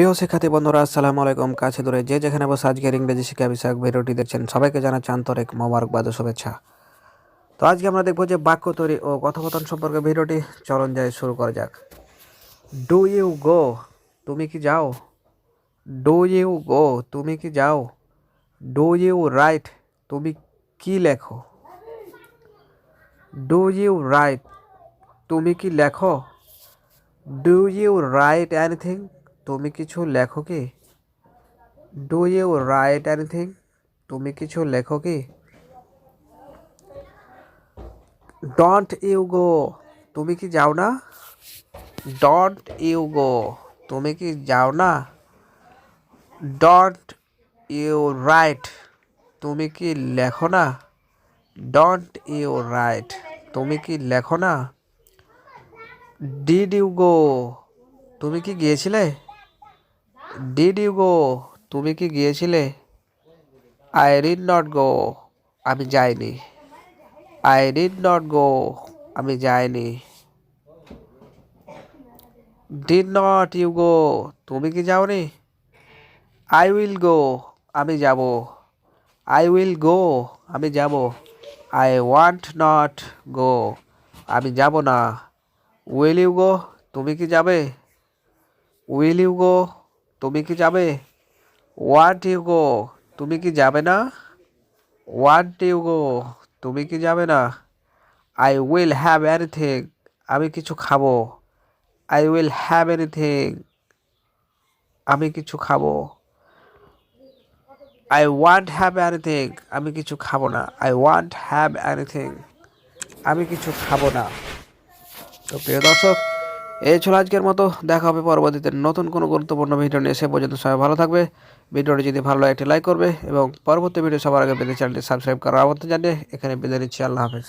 প্রিয় শিক্ষার্থী বন্ধুরা, আসসালামু আলাইকুম। কাছে দূরে যে যেখানে বসে আজকের ইংরেজি শিক্ষা বিষয়ক ভিডিওটি দেখছেন, সবাইকে জানাচ্ছি আন্তরিক মোবারকবাদ শুভেচ্ছা। তো আজকে আমরা দেখব যে বাক্য তৈরি ও কথোপকথন সম্পর্কে ভিডিওটি। চলন যায় শুরু করা যাক। ডু ইউ গো তুমি কি যাও? ডু ইউ গো তুমি কি যাও? ডু ইউ রাইট তুমি কি লেখো? ডু ইউ রাইট তুমি কি লেখো? ডু ইউ রাইট এনিথিং তুমি কিছু লেখো কি? ডু ইউ রাইট এনিথিং তুমি কিছু লেখো কি? ডন্ট ইউ গো তুমি কি যাও না? ডন্ট ইউ গো তুমি কি যাও না? ডন্ট ইউ রাইট তুমি কি লেখো না? ডন্ট ইউ রাইট তুমি কি লেখো না? ডিড ইউ গো তুমি কি গিয়েছিলে? ডিড ইউ গো তুমি কি গিয়েছিলে? আই ডিড নট গো আমি যাইনি। আই ডিড নট গো আমি যাইনি। ডিড নট ইউ গো তুমি কি যাওনি? আই উইল গো আমি যাব। আই উইল গো আমি যাব। আই ওয়ান্ট নট গো আমি যাব না। উইল ইউ গো তুমি কি যাবে? উইল ইউ গো তুমি কি যাবে? ওয়ান্ট ইউ গো তুমি কি যাবে না? ওয়ান্ট ইউ গো তুমি কি যাবে না? আই উইল হ্যাভ এনিথিং আমি কিছু খাব। আই উইল হ্যাভ এনিথিং আমি কিছু খাব। আই ওয়ান্ট হ্যাভ এনিথিং আমি কিছু খাব না। আই ওয়ান্ট হ্যাভ এনিথিং আমি কিছু খাব না। তো প্রিয় দর্শক এই ছিল আজকের মতো দেখা হবে পরবর্তীতে নতুন কোনো গুরুত্বপূর্ণ ভিডিও নিয়ে। সে পর্যন্ত সবাই ভালো থাকবে। ভিডিওটি যদি ভালো লাগে, একটি লাইক করবে এবং পরবর্তী ভিডিও সবার আগে বেঁধে চ্যানেলটি সাবস্ক্রাইব করার আমন্ত্রণ জানিয়ে এখানে বিদায় নিচ্ছি। আল্লাহ হাফেজ।